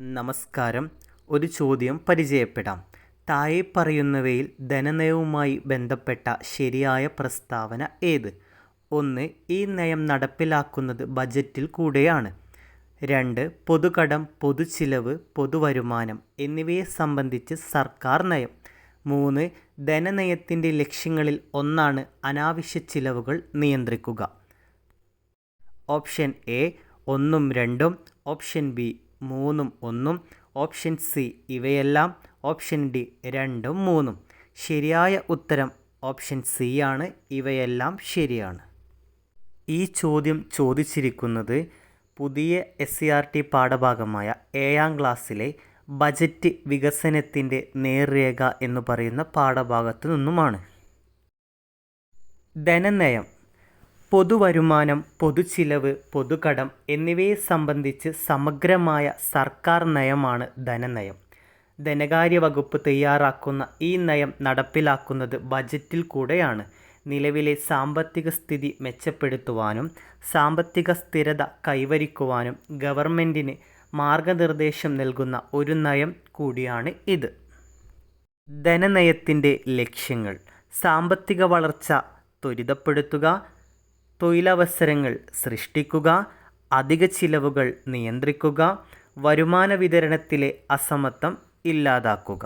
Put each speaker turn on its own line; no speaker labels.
നമസ്കാരം. ഒരു ചോദ്യം പരിചയപ്പെടാം. താഴെ പറയുന്നവയിൽ ധനനയവുമായി ബന്ധപ്പെട്ട ശരിയായ പ്രസ്താവന ഏത്? ഒന്ന് ഈ നയം നടപ്പിലാക്കുന്നത് ബജറ്റിൽ കൂടെയാണ്. രണ്ട് പൊതുകടം പൊതുച്ചിലവ് പൊതുവരുമാനം എന്നിവയെ സംബന്ധിച്ച് സർക്കാർ നയം. മൂന്ന് ധനനയത്തിന്റെ ലക്ഷ്യങ്ങളിൽ ഒന്നാണ് അനാവശ്യ ചിലവുകൾ നിയന്ത്രിക്കുക. ഓപ്ഷൻ എ ഒന്നും രണ്ടും. ഓപ്ഷൻ ബി മൂന്നും ഒന്നും ഓപ്ഷൻ സി ഇവയെല്ലാം ഓപ്ഷൻ ഡി രണ്ടും മൂന്നും. ശരിയായ ഉത്തരം ഓപ്ഷൻ സി ആണ് ഇവയെല്ലാം ശരിയാണ്. ഈ ചോദ്യം ചോദിച്ചിരിക്കുന്നത് പുതിയ എസ് സി ആർ ടി പാഠഭാഗമായ ഏഴാം ക്ലാസ്സിലെ ബജറ്റ് വികസനത്തിന്റെ നേർരേഖ എന്ന് പറയുന്ന പാഠഭാഗത്തു നിന്നുമാണ്. ധനനയം പൊതുവരുമാനം പൊതുചിലവ് പൊതുകടം എന്നിവയെ സംബന്ധിച്ച് സമഗ്രമായ സർക്കാർ നയമാണ് ധനനയം. ധനകാര്യ വകുപ്പ് തയ്യാറാക്കുന്ന ഈ നയം നടപ്പിലാക്കുന്നത് ബജറ്റിൽ കൂടെയാണ്. നിലവിലെ സാമ്പത്തിക സ്ഥിതി മെച്ചപ്പെടുത്തുവാനും സാമ്പത്തിക സ്ഥിരത കൈവരിക്കുവാനും ഗവൺമെന്റിന് മാർഗനിർദ്ദേശം നൽകുന്ന ഒരു നയം കൂടിയാണ് ഇത്. ധനനയത്തിന്റെ ലക്ഷ്യങ്ങൾ. സാമ്പത്തിക വളർച്ച ത്വരിതപ്പെടുത്തുക തൊഴിലവസരങ്ങൾ സൃഷ്ടിക്കുക അധിക ചിലവുകൾ നിയന്ത്രിക്കുക വരുമാന വിതരണത്തിലെ അസമത്വം ഇല്ലാതാക്കുക.